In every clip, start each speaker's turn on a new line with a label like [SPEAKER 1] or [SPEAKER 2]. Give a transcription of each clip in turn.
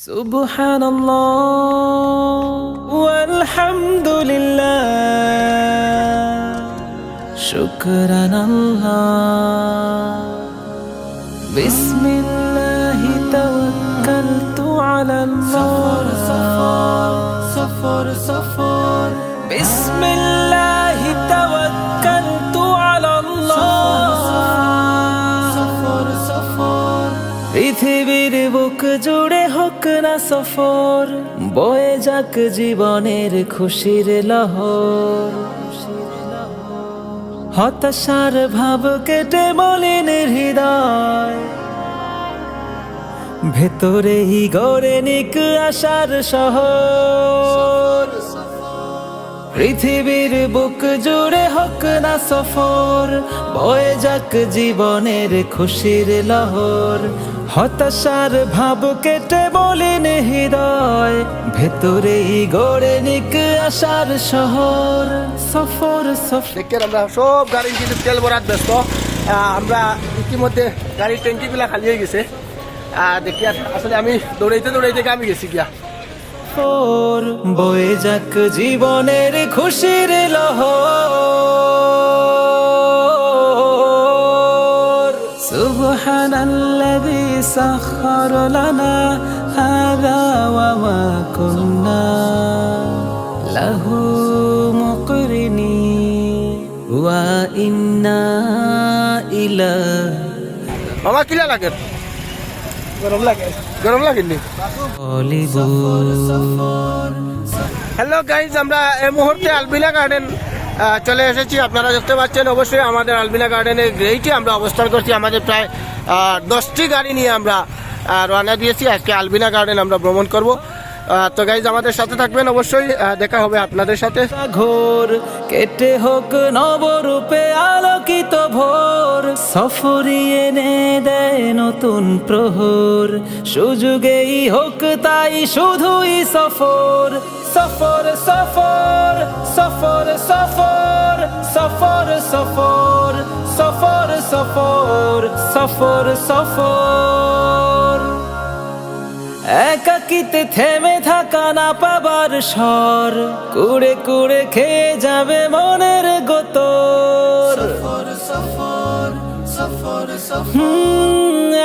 [SPEAKER 1] سبحان الله والحمد لله شكرا الله بسم الله توكلت على الله صفر صفر بسم الله توكلت على الله صفر صفر পৃথিবীর বুক জুড়ে হোক না সফর, বয়ে যাক জীবনের খুশির লহর। হতাশার ভাব কেটে বলেন হৃদয়। ভেতরেই গড়ে নিক আশার শহর। পৃথিবীর বুক জুড়ে হোক না সফর, বয়ে যাক জীবনের খুশির লহর। হতাশার ভাব কেটে বলেন হৃদয়, ভেতরেই গড়ে নিক আশার শহর। সফর সফর
[SPEAKER 2] আমরা সব গাড়ি কিন্তু তেল ভরাত ব্যস্ত। আমরা ইতিমধ্যে গাড়ির ট্যাঙ্কিগুলা খালি হয়ে গেছে। দেখি আসলে আমি দৌড়াইতে দৌড়াইতে আমি গেছি গিয়া।
[SPEAKER 1] সফর বয়ে যাক জীবনের খুশির লহ সুবহান আল্লাযী সাখখার লানা হাযা ওয়া মা কুন্না। লাহু মুকরিনি ওয়া ইন্না ইলা
[SPEAKER 2] মামা কিলা লাগে? গরম লাগে। গরম লাগেনি? হ্যালো গাইজ আমরা এই মুহূর্তে আলবিনা গার্ডেন চলে এসেছি। আপনারা দেখতে পাচ্ছেন অবশ্যই আমাদের আলবিনা গার্ডেনের গ্রেইটে আমরা অবস্থান করছি। আমাদের প্রায় দশটি গাড়ি নিয়ে আমরা রওনা দিয়েছি। আজকে আলবিনা গার্ডেন আমরা ভ্রমণ করব। তো গাইজ আমাদের সাথে থাকবেন অবশ্যই। দেখা হবে আপনাদের সাথে।
[SPEAKER 1] ঘোর, কেটে হোক নবরূপে আলো সফরিয়ে এনে দেয় নতুন প্রহর। সুযোগেই হোক তাই শুধুই সফর। সফর সফর সফর সফর সফর সফর সফর সফর সফর সফর। একাকিতে থেমে থাকা না পাবার স্বর। কুড়ে কুড়ে খেয়ে যাবে মনের গোতর।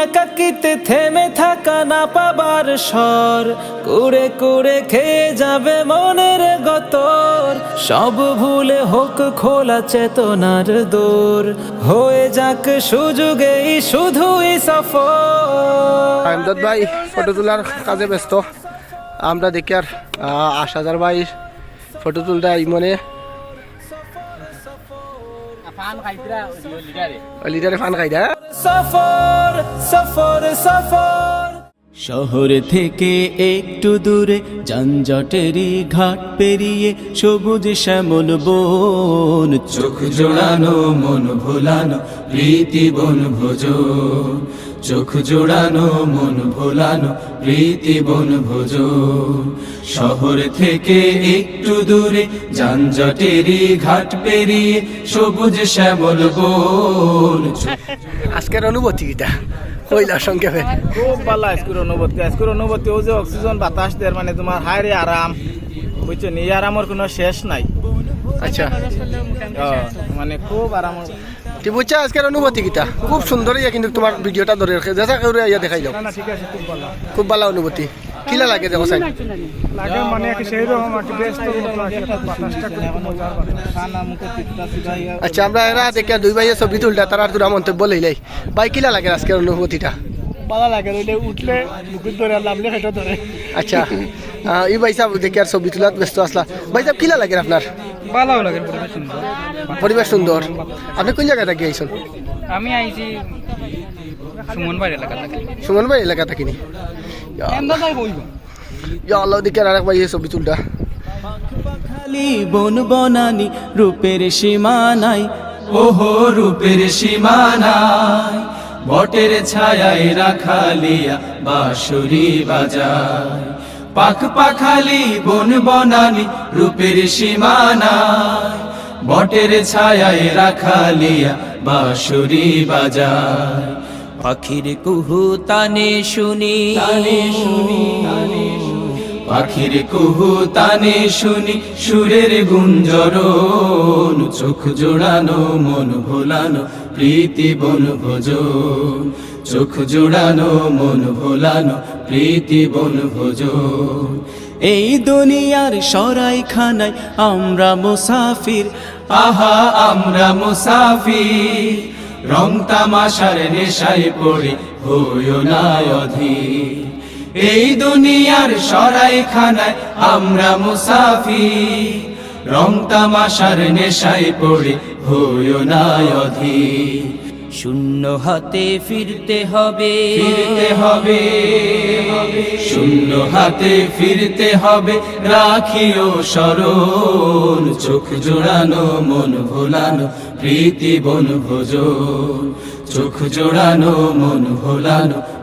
[SPEAKER 1] একাকিতে থেমে থাকা না পাবার স্বর। কুড়ে কুড়ে খেয়ে যাবে মনের গতর। সব ভুলে হোক খোলা চেতনার দোর। হয়ে যাক সুযোগেই শুধুই সফর।
[SPEAKER 2] আমদাদ ভাই ফটো তোলার কাজে ব্যস্ত। আমরা দেখি আর হাজার ভাই ফটো তুলতে মনে। লিডারে। ফান খাই দেয়
[SPEAKER 1] সফর সফর সফর।
[SPEAKER 3] শহর থেকে একটু দূরে যানজটেরই ঘাট পেরিয়ে সবুজ শ্যামল বন, চোখ জোড়ানো, মন ভোলানো প্রীতি বন ভোজ চোখ জোড়ানো মন ভোলানো প্রীতি বন ভোজ। শহর থেকে একটু দূরে যানজটেরই ঘাট পেরিয়ে সবুজ শ্যামল বন।
[SPEAKER 2] আজকের অনুভূতি এটা কইলা সংক্ষেপে
[SPEAKER 4] খুব ভালো আজকের অনুভূতি। আজকের অনুভূতি ও যে অক্সিজেন বাতাস দেয় মানে তোমার হায়রে আরাম। বুঝছ? নি আরামের কোনো শেষ নাই।
[SPEAKER 2] আচ্ছা।
[SPEAKER 4] মানে খুব আরাম
[SPEAKER 2] বুঝছ আজকের অনুভূতি কিটা? খুব সুন্দর ইয়া কিন্তু তোমার ভিডিওটা ধরে রেখে যেটা করে ইয়া দেখাই যাও
[SPEAKER 4] খুব ভালো।
[SPEAKER 2] অনুভূতি। কিলা লাগে দেখো সাইন
[SPEAKER 4] লাগে মানে কি সেই রকম আর সিধাই
[SPEAKER 2] আচ্ছা আমরা এরা দেখে দুই ভাইয়ে ছবি তুলটা তারা তোরা মন্তব্য লইলাই ভাই কিলা লাগে আজকের অনুভূতিটা?
[SPEAKER 4] ভালো লাগে রইলে উঠলে মুকুট ধরে নামলে সেটা ধরে
[SPEAKER 2] আচ্ছা। এই ভাই সাহেব দেখে আর ছবি তোলার ব্যস্ত আসলা ভাই সাহেব কিলা লাগে আপনার?
[SPEAKER 4] ভালো লাগে পরিবেশ সুন্দর।
[SPEAKER 2] পরিবেশ সুন্দর। আপনি কোন জায়গায় থাকি আইসন
[SPEAKER 4] আমি আইছি সুমন বাড়ি এলাকা থেকে
[SPEAKER 2] সুমন ভাই এলাকা আল্লাহ দিকে আর এক ভাই এই ছবি তুলটা
[SPEAKER 3] খালি বন বনানি রূপের সীমানাই ওহো রূপের সীমানাই বটের ছায়ায় রাখালিয়া বাঁশুরি বাজায়। পাখ পাখালি, বন বনানি রূপের সীমানা বটের ছায়ায় রাখালিয়া বাঁশুরি বাজার পাখির কুহু তানে শুনি শুনি পাখির কুহু তানে শুনি সুরের গুঞ্জরণ, চোখ জোড়ানো, মন ভোলানো, প্রীতি বন ভোজন চোখ জোড়ানো, মন ভোলানো, প্রীতি বন ভোজন এই দুনিয়ার সরাই খানায় আমরা মুসাফির, আহা, আমরা মুসাফির। রং তামাশার নেশায় পড়ে, হইও না অধীর। এই দুনিয়ার সরাই খানায় আমরা মুসাফি রং তামাশার নেশায় পড়ে হইও না
[SPEAKER 1] শূন্য হাতে ফিরতে হবে।
[SPEAKER 3] ফিরতে হবে। শূন্য হাতে ফিরতে হবে রাখিও স্মরণ। চোখ জোড়ানো মন ভোলানো প্রীতি বন ভোজন চোখ জোড়ানো মন ভোলানো